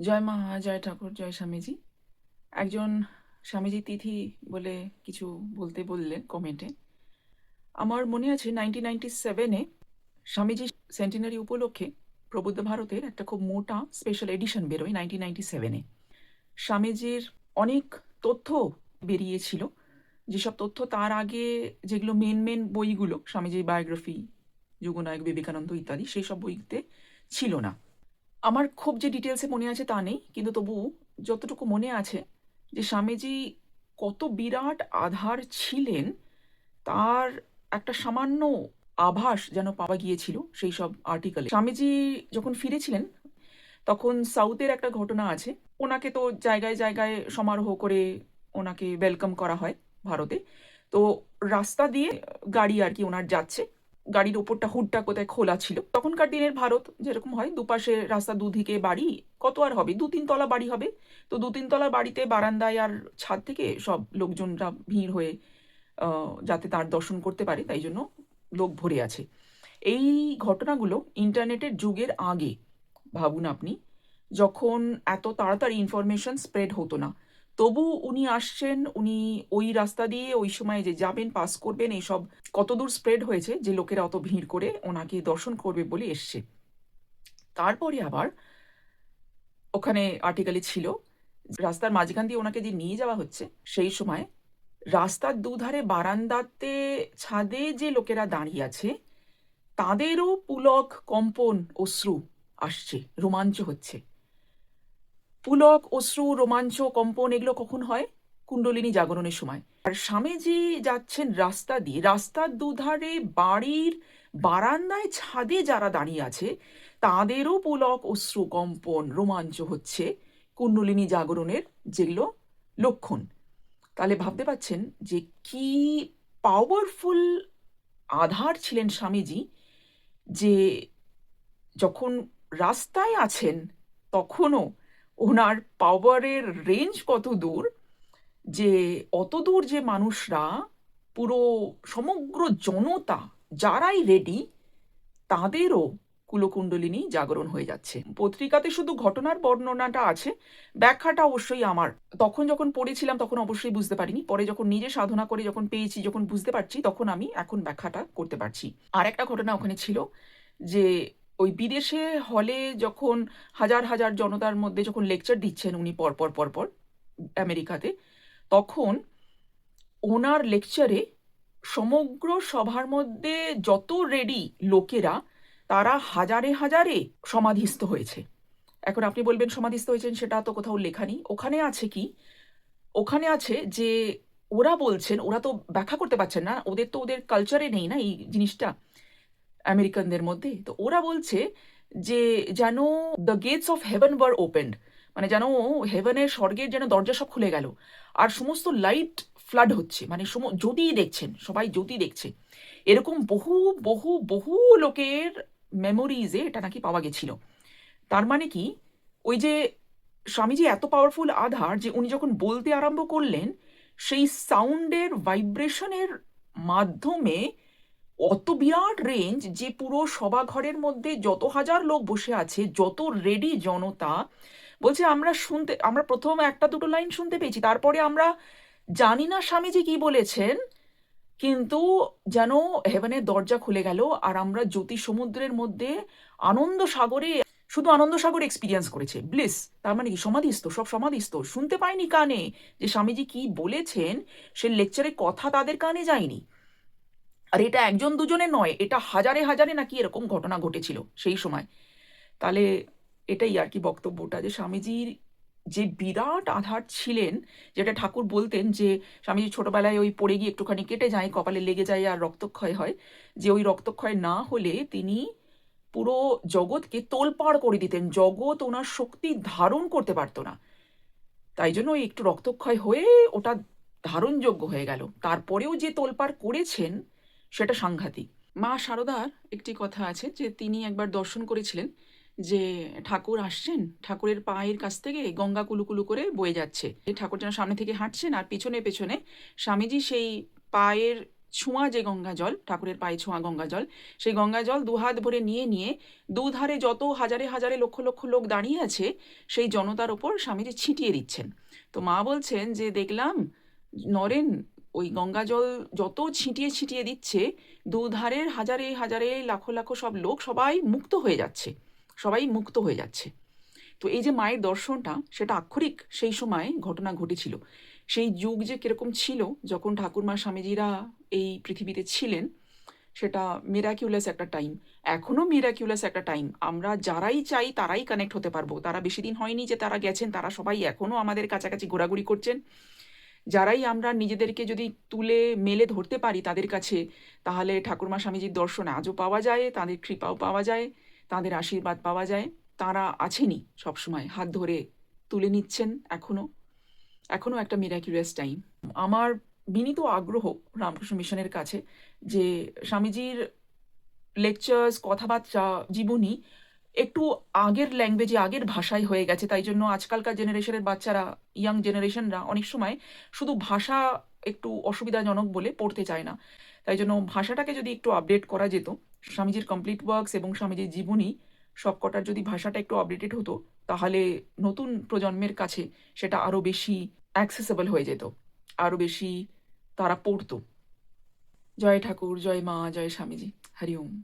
জয় মা, জয় ঠাকুর, জয় স্বামীজি। একজন স্বামীজি তিথি বলে কিছু বলতে বললেন কমেন্টে। আমার মনে আছে নাইনটিন নাইনটি সেভেনে স্বামীজি সেন্টিনারি উপলক্ষে প্রবুদ্ধ ভারতের একটা খুব মোটা স্পেশাল এডিশন বেরোয় নাইনটিন নাইনটি সেভেনে স্বামীজির অনেক তথ্য বেরিয়েছিল। যেসব তথ্য তার আগে যেগুলো মেন মেন বইগুলো, স্বামীজির বায়োগ্রাফি যুগনায়ক বিবেকানন্দ ইত্যাদি সেই সব বইতে ছিল না। আমার খুব যে ডিটেলসে মনে আছে তা নেই, কিন্তু তবু যতটুকু মনে আছে যে স্বামীজি কত বিরাট আধার ছিলেন, তার একটা সামান্য আভাস যেন পাওয়া গিয়েছিল সেই সব আর্টিকেলে স্বামীজি যখন ফিরেছিলেন, তখন সাউথের একটা ঘটনা আছে। ওনাকে তো জায়গায় জায়গায় সমারোহ করে ওনাকে ওয়েলকাম করা হয় ভারতে। তো রাস্তা দিয়ে গাড়ি আর কি ওনার যাচ্ছে। গাড়ির ওপরটা হুডটা কোথায় খোলা ছিল। তখনকার দিনের ভারত যেরকম হয়, দুপাশে রাস্তা দুদিকে বাড়ি, কত আর হবে? দু তিন তলা বাড়ি হবে। তো দু তিন তলা বাড়িতে বারান্দায় আর ছাদ থেকে সব লোকজনরা ভিড় হয়ে যাতে তার দর্শন করতে পারে, তাই জন্য লোক ভরে আছে। এই ঘটনাগুলো ইন্টারনেটের যুগের আগে, ভাবুন আপনি, যখন এত তাড়াতাড়ি ইনফরমেশন স্প্রেড হতো না তবু উনি আসছেন, উনি ওই রাস্তা দিয়ে ওই সময় যে যাবেন, পাস করবেন এইসব কতদূর স্প্রেড হয়েছে যে লোকেরা অত ভিড় করে ওনাকে দর্শন করবে বলে এসছে। তারপরে আবার ওখানে আর্টিকেলে ছিল, রাস্তার মাঝখান দিয়ে ওনাকে যে নিয়ে যাওয়া হচ্ছে, সেই সময় রাস্তার দুধারে বারান্দাতে ছাদে যে লোকেরা দাঁড়িয়ে আছে, তাদেরও পুলক, কম্পন, অশ্রু আসছে, রোমাঞ্চ হচ্ছে। পুলক, অশ্রু, রোমাঞ্চ, কম্পন এগুলো কখন হয়? কুণ্ডলিনী জাগরণের সময়। আর স্বামীজি যাচ্ছেন রাস্তা দিয়ে। রাস্তার দুধারে বাড়ির বারান্দায় ছাদে যারা দাঁড়িয়ে আছে, তাদেরও পুলক, অশ্রু, কম্পন, রোমাঞ্চ হচ্ছে কুণ্ডলিনী জাগরণের যেগুলো লক্ষণ। তাহলে ভাবতে পাচ্ছেন যে কি পাওয়ারফুল আধার ছিলেন স্বামীজি যে যখন রাস্তায় আছেন, তখনও ওনার পাওয়ারের রেঞ্জ কত দূর? যে অত দূর যে মানুষরা, পুরো সমগ্র জনতা যারাই রেডি তাদেরও কুলকুণ্ডলিনী জাগরণ হয়ে যাচ্ছে। পত্রিকাতে শুধু ঘটনার বর্ণনাটা আছে, ব্যাখ্যাটা অবশ্যই আমার। তখন যখন পড়েছিলাম, তখন অবশ্যই বুঝতে পারিনি। পরে যখন নিজে সাধনা করে যখন পেয়েছি, যখন বুঝতে পারছি, তখন আমি এখন ব্যাখ্যাটা করতে পারছি। আর একটা ঘটনা ওখানে ছিল যে ওই বিদেশে হলে যখন হাজার হাজার জনতার মধ্যে যখন লেকচার দিচ্ছেন উনি পরপর পরপর আমেরিকাতে, তখন ওনার লেকচারে সমগ্র সভার মধ্যে যত রেডি লোকেরা, তারা হাজারে হাজারে সমাধিস্থ হয়েছে। এখন আপনি বলবেন সমাধিস্থ হয়েছেন, সেটা তো কোথাও লেখা নেই। ওখানে আছে কি? ওখানে আছে যে ওরা বলছেন, ওরা তো ব্যাখ্যা করতে পারছেন না, ওদের তো ওদের কালচারে নেই না এই জিনিসটা। আমেরিকানদের মধ্যে। তো ওরা বলছে যে, যেন the gates of heaven were opened মানে যেন হেভেনের স্বর্গের যেন দরজা সব খুলে গেল। আর সমস্ত লাইট ফ্লাড হচ্ছে মানে জ্যোতি দেখছেন, সবাই জ্যোতি দেখছে। এরকম বহু বহু বহু লোকের মেমোরিজে এটা নাকি পাওয়া গেছিল। তার মানে কি, ওই যে স্বামীজি এত পাওয়ারফুল আধার যে উনি যখন বলতে আরম্ভ করলেন, সেই সাউন্ডের ভাইব্রেশনের মাধ্যমে অত বিরাট রেঞ্জ যে পুরো সভাঘরের মধ্যে যত হাজার লোক বসে আছে, যত রেডি জনতা, বলছে আমরা শুনতে, আমরা প্রথম একটা দুটো লাইন শুনতে পেয়েছি, তারপরে আমরা জানি না স্বামীজি কি বলেছেন, কিন্তু যেন হেভেনের দরজা খুলে গেল আর আমরা জ্যোতি সমুদ্রের মধ্যে আনন্দ সাগরে, শুধু আনন্দ সাগর এক্সপিরিয়েন্স করেছে। ব্লিস তার মানে কি? সমাধিস্থ, সব সমাধিস্থ। শুনতে পায়নি কানে যে স্বামীজি কি বলেছেন, সে লেকচারে কথা তাদের কানে যায়নি। আর এটা একজন দুজনে নয়, এটা হাজারে হাজারে নাকি এরকম ঘটনা ঘটেছিল সেই সময়। তাহলে এটাই আর কি বক্তব্যটা যে স্বামীজির যে বিরাট আধার ছিলেন, যেটা ঠাকুর বলতেন যে স্বামীজি ছোটবেলায় ওই পড়ে গিয়ে একটুখানি কেটে যায়, কপালে লেগে যায় আর রক্তক্ষয় হয়, যে ওই রক্তক্ষয় না হলে তিনি পুরো জগৎকে তোলপাড় করে দিতেন। জগৎ ওনার শক্তি ধারণ করতে পারতো না। তাই জন্য একটু রক্তক্ষয় হয়ে ওটা ধারণযোগ্য হয়ে গেল। তারপরেও যে তোলপাড় করেছেন সেটা সাংঘাতিক। মা শারদার একটি কথা আছে যে তিনি একবার দর্শন করেছিলেন যে ঠাকুর আসছেন, ঠাকুরের পায়ের কাছ থেকে গঙ্গা কুলুকুলু করে বয়ে যাচ্ছে। ঠাকুর যেন সামনে থেকে হাঁটছেন আর পেছনে পেছনে স্বামীজি সেই পায়ের ছোঁয়া যে গঙ্গা জল, ঠাকুরের পায়ে ছোঁয়া গঙ্গা জল, সেই গঙ্গা জল দুহাত ভরে নিয়ে নিয়ে দুধারে যত হাজারে হাজারে লক্ষ লক্ষ লোক দাঁড়িয়ে আছে, সেই জনতার ওপর স্বামীজি ছিটিয়ে দিচ্ছেন। তো মা বলছেন যে দেখলাম নরেন ওই গঙ্গা জল যত ছিটিয়ে ছিটিয়ে দিচ্ছে, দুধারের হাজারে হাজারে লাখো লাখো সব লোক সবাই মুক্ত হয়ে যাচ্ছে, সবাই মুক্ত হয়ে যাচ্ছে। তো এই যে মায়ের দর্শনটা, সেটা আক্ষরিক সেই সময় ঘটনা ঘটেছিল। সেই যুগ যে কীরকম ছিল, যখন ঠাকুরমা স্বামীজিরা এই পৃথিবীতে ছিলেন, সেটা মিরাকিউলাস একটা টাইম এখনও মিরাকিউলাস একটা টাইম আমরা যারাই চাই তারাই কানেক্ট হতে পারব। তারা বেশি দিন হয়নি যে তারা গেছেন, তারা সবাই এখনও আমাদের কাছাকাছি ঘোরাঘুরি করছেন। যারাই আমরা নিজেদেরকে যদি তুলে মেলে ধরতে পারি তাদের কাছে, তাহলে ঠাকুরমা স্বামীজির দর্শন আজও পাওয়া যায়, তাদের কৃপাও পাওয়া যায়, তাদের আশীর্বাদ পাওয়া যায়। তারা আছেনই সবসময়, হাত ধরে তুলে নিচ্ছেন এখনও এখনও একটা মিরাকিউলাস টাইম আমার বিনীত আগ্রহ রামকৃষ্ণ মিশনের কাছে যে স্বামীজির লেকচার্স কথাবার্তা, জীবনী একটু আগের ল্যাঙ্গুয়েজে আগের ভাষায় হয়ে গেছে। তাই জন্য আজকালকার জেনারেশনের বাচ্চারা ইয়াং জেনারেশনরা অনেক সময় শুধু ভাষা একটু অসুবিধাজনক বলে পড়তে চায় না। তাই জন্য ভাষাটাকে যদি একটু আপডেট করা যেত, স্বামীজির কমপ্লিট ওয়ার্কস এবং স্বামীজির জীবনী সবকটার যদি ভাষাটা একটু আপডেটেড হতো, তাহলে নতুন প্রজন্মের কাছে সেটা আরও বেশি অ্যাক্সেসেবল হয়ে যেত আরও বেশি তারা পড়তো। জয় ঠাকুর, জয় মা, জয় স্বামীজি। হরি ওম।